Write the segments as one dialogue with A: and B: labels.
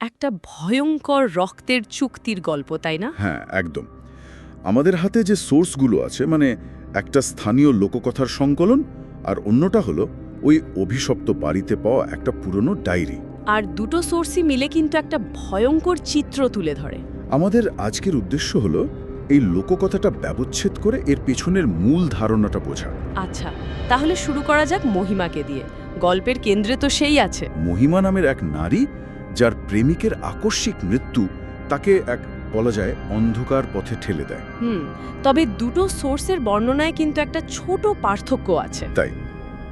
A: একটা ভয়ঙ্কর রক্তের চুক্তির গল্প তাই না?
B: হ্যাঁ একদম। আমাদের হাতে যে সোর্সগুলো আছে মানে একটা স্থানীয় লোককথার সংকলন আর অন্যটা হলো ওই অভিশপ্ত বাড়িতে পাওয়া একটা পুরনো ডায়েরি।
A: আর দুটো সোর্সই মিলে কিন্তু একটা ভয়ঙ্কর চিত্র তুলে ধরে।
B: আমাদের আজকের উদ্দেশ্য হলো এই লোককথাটা ব্যবচ্ছেদ করে এর পেছনের মূল ধারণাটা বোঝা।
A: আচ্ছা তাহলে শুরু করা যাক মহিমাকে দিয়ে। গল্পের কেন্দ্রে তো সেই আছে।
B: মহিমা নামের এক নারী যার প্রেমিকের আকস্মিক মৃত্যু তাকে এক বলা যায় অন্ধকার পথে ঠেলে দেয়।
A: হুম তবে দুটো সোর্সের বর্ণনায় কিন্তু একটা ছোট পার্থক্য আছে।
B: তাই?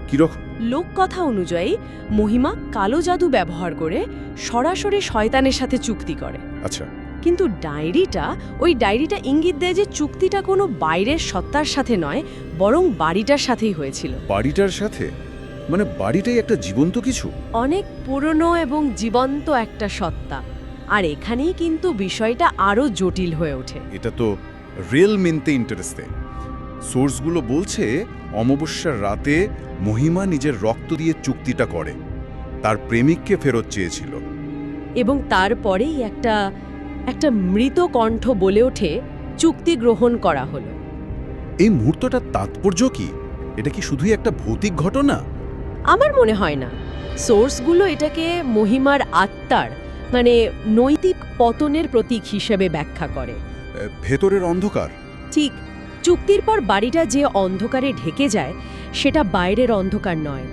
B: কীরকম?
A: লোককথা অনুযায়ী মহিমা কালো জাদু ব্যবহার করে সরাসরি শয়তানের সাথে চুক্তি করে।
B: আচ্ছা।
A: কিন্তু ডায়েরিটা ওই ডায়েরিটা ইঙ্গিত দেয় যে চুক্তিটা কোনো বাইরের সত্তার সাথে নয় বরং বাড়িটার সাথেই হয়েছিল।
B: বাড়িটার সাথে? মানে বাড়িটাই একটা জীবন্ত কিছু?
A: অনেক পুরনো এবং জীবন্ত একটা সত্তা। আর এখানেই কিন্তু বিষয়টা আরও জটিল হয়ে ওঠে।
B: এটা তো রিয়েল মিনতে ইন্টারেস্টে। সোর্সগুলো বলছে অমাবস্যার রাতে মহিমা নিজের রক্ত দিয়ে চুক্তিটা করে। তার প্রেমিককে ফেরত চেয়েছিল।
A: এবং তারপরেই একটা একটা মৃত কণ্ঠ বলে ওঠে চুক্তি গ্রহণ করা হলো।
B: এই মুহূর্তটার তাৎপর্য কি? এটা কি শুধুই একটা ভৌতিক ঘটনা?
A: আমার মনে হয় না। সোর্সগুলো এটাকে মহিমার আত্মার মানে নৈতিক পতনের প্রতীক হিসেবে ব্যাখ্যা করে।
B: ভেতরের অন্ধকার?
A: ঠিক চুক্তির পর বাড়িটা যে অন্ধকারে ঢেকে যায় সেটা বাইরের অন্ধকার নয়।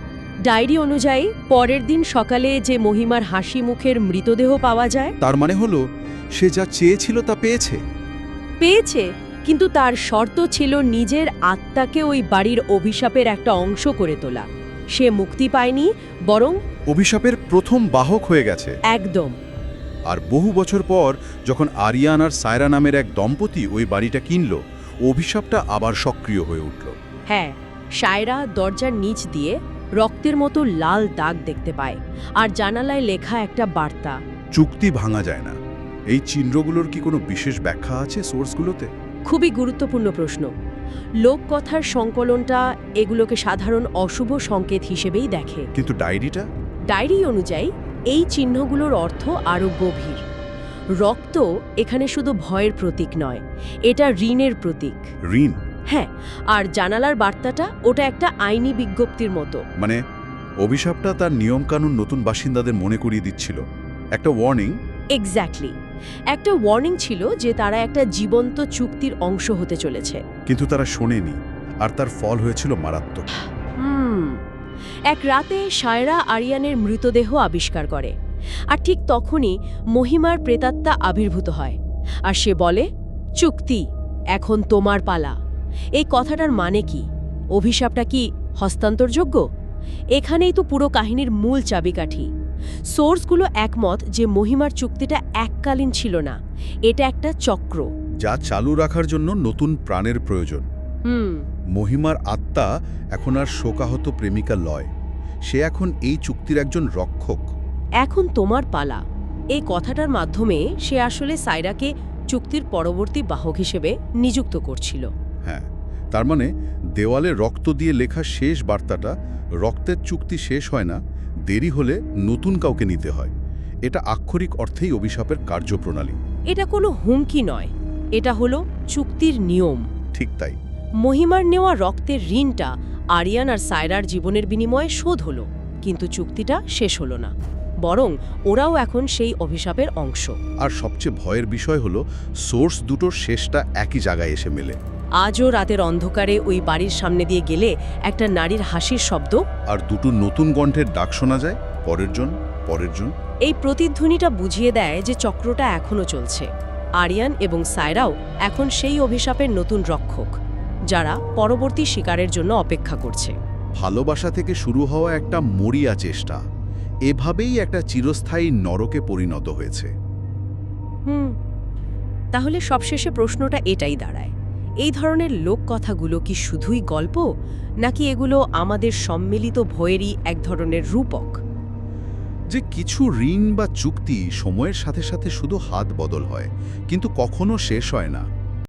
A: ডায়েরি অনুযায়ী পরের দিন সকালে যে মহিমার হাসি মুখের মৃতদেহ পাওয়া যায়।
B: তার মানে হলো সে যা চেয়েছিল তা পেয়েছে?
A: পেয়েছে কিন্তু তার শর্ত ছিল নিজের আত্মাকে ওই বাড়ির অভিশাপের একটা অংশ করে তোলা। সে মুক্তি পায়নি বরং
B: অভিশাপের প্রথম বাহক হয়ে গেছে।
A: একদম।
B: আর বহু বছর পর যখন আরিয়ান আর সায়রা নামের এক দম্পতি ওই বাড়িটা কিনল অভিশাপটা আবার সক্রিয় হয়ে উঠল।
A: হ্যাঁ সায়রা দরজার নিচ দিয়ে রক্তের মতো লাল দাগ দেখতে পায় আর জানালায় লেখা একটা বার্তা।
B: চুক্তি ভাঙা যায় না। এই চিহ্নগুলোর কি কোনো বিশেষ ব্যাখ্যা আছে সোর্সগুলোতে?
A: খুবই গুরুত্বপূর্ণ প্রশ্ন। লোককথার সংকলনটা এগুলোকে সাধারণ অশুভ সংকেত হিসেবেই দেখে।
B: কিন্তু ডায়েরিটা?
A: ডায়েরি অনুযায়ী এই চিহ্নগুলোর অর্থ আরও গভীর। রক্ত এখানে শুধু ভয়ের প্রতীক নয় এটা ঋণের প্রতীক।
B: ঋণ?
A: হ্যাঁ আর জানালার বার্তাটা ওটা একটা আইনি বিজ্ঞপ্তির মতো।
B: মানে অভিশাপটা তার নিয়মকানুন নতুন বাসিন্দাদের মনে করিয়ে দিচ্ছিল। একটা ওয়ার্নিং
A: এক্স্যাক্টলি একটা ওয়ার্নিং ছিল যে তারা একটা জীবন্ত চুক্তির অংশ হতে চলেছে।
B: কিন্তু তারা শোনেনি আর তার ফল হয়েছিল মারাত্মক।
A: হুম। এক রাতে সায়রা আরিয়ানের মৃতদেহ আবিষ্কার করে আর ঠিক তখনই মহিমার প্রেতাত্মা আবির্ভূত হয় আর সে বলে চুক্তি এখন তোমার পালা। এই কথাটার মানে কি? অভিশাপটা কি হস্তান্তরযোগ্য? এখানেই তো পুরো কাহিনীর মূল চাবিকাঠি। সোর্সগুলো একমত যে মহিমার চুক্তিটা এককালীন ছিল না। এটা একটা চক্র।
B: যা চালু রাখার জন্য নতুন প্রাণের প্রয়োজন।
A: হুম।
B: মহিমার আত্মা এখন আর শোকাহত প্রেমিকা লয়। সে এখন এই চুক্তির একজন রক্ষক।
A: এখন তোমার পালা। এই কথাটার মাধ্যমে সে আসলে সাইরাকে চুক্তির পরবর্তী বাহক হিসেবে নিযুক্ত করছিল।
B: হ্যাঁ তার মানে দেওয়ালে রক্ত দিয়ে লেখা শেষ বার্তাটা রক্তের চুক্তি শেষ হয় না দেরি হলে নতুন কাউকে নিতে হয়। এটা আক্ষরিক অর্থেই অভিশাপের কার্যপ্রণালী।
A: এটা কোনো হুমকি নয়। এটা হলো চুক্তির নিয়ম।
B: ঠিক তাই।
A: মহিমার নেওয়া রক্তের ঋণটা আরিয়ান আর সায়রার জীবনের বিনিময়ে শোধ হলো কিন্তু চুক্তিটা শেষ হলো না। বরং ওরাও এখন সেই অভিশাপের অংশ।
B: আর সবচেয়ে ভয়ের বিষয় হলো সোর্স দুটোর শেষটা একই জায়গায় এসে মেলে।
A: আজও রাতের অন্ধকারে ওই বাড়ির সামনে দিয়ে গেলে একটা নারীর হাসির শব্দ।
B: আর দুটো নতুন কণ্ঠের ডাক শোনা যায় পরের জন পরের জন।
A: এই প্রতিধ্বনিটা বুঝিয়ে দেয় যে চক্রটা এখনও চলছে। আরিয়ান এবং সায়রাও এখন সেই অভিশাপের নতুন রক্ষক যারা পরবর্তী শিকারের জন্য অপেক্ষা করছে।
B: ভালোবাসা থেকে শুরু হওয়া একটা মরিয়া চেষ্টা এভাবেই একটা চিরস্থায়ী নরকে পরিণত হয়েছে।
A: হুম তাহলে সবশেষে প্রশ্নটা এটাই দাঁড়ায়। এই ধরনের লোক কথাগুলো কি শুধুই গল্প, নাকি এগুলো আমাদের সম্মিলিত ভয়েরই এক ধরনের রূপক?
B: যে কিছু ঋণ বা চুক্তি সময়ের সাথে সাথে শুধু হাত বদল হয়, কিন্তু কখনো শেষ হয় না।